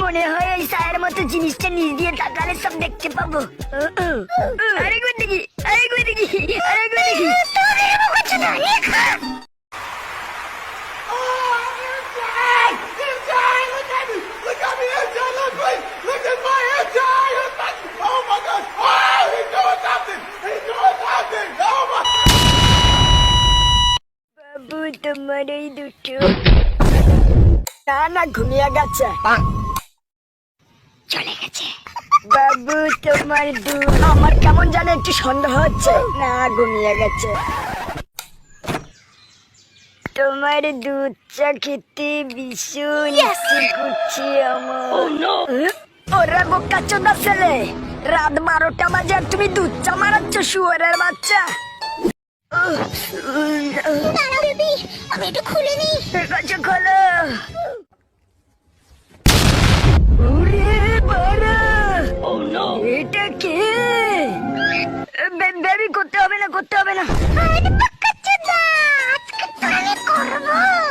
মনে হয় ওই সায়ের মতো জিনিসটা নিজ দিয়ে তাকালে সব দেখতে পাবো। দেখি আরেকবার দেখি তোমার এই দুটো না না ঘুমিয়ে গেছে। চলে গেছে। বাবু তোমার দুধ আমার কেমন জানে একটু সন্দেহ হচ্ছে। না ঘুমিয়ে গেছে। তোমার দুধ চা খেতে ভীষণ ইচ্ছে করছে আমার? ওরা বোকা চোদা ছেলে রাত বারোটা বাজে আর তুমি দুধ চা মারাচ্ছ শুয়ারের বাচ্চা। আমি একটু খুলে আছে খোলো। এটা কে বেবি করতে হবে না করতে হবে না।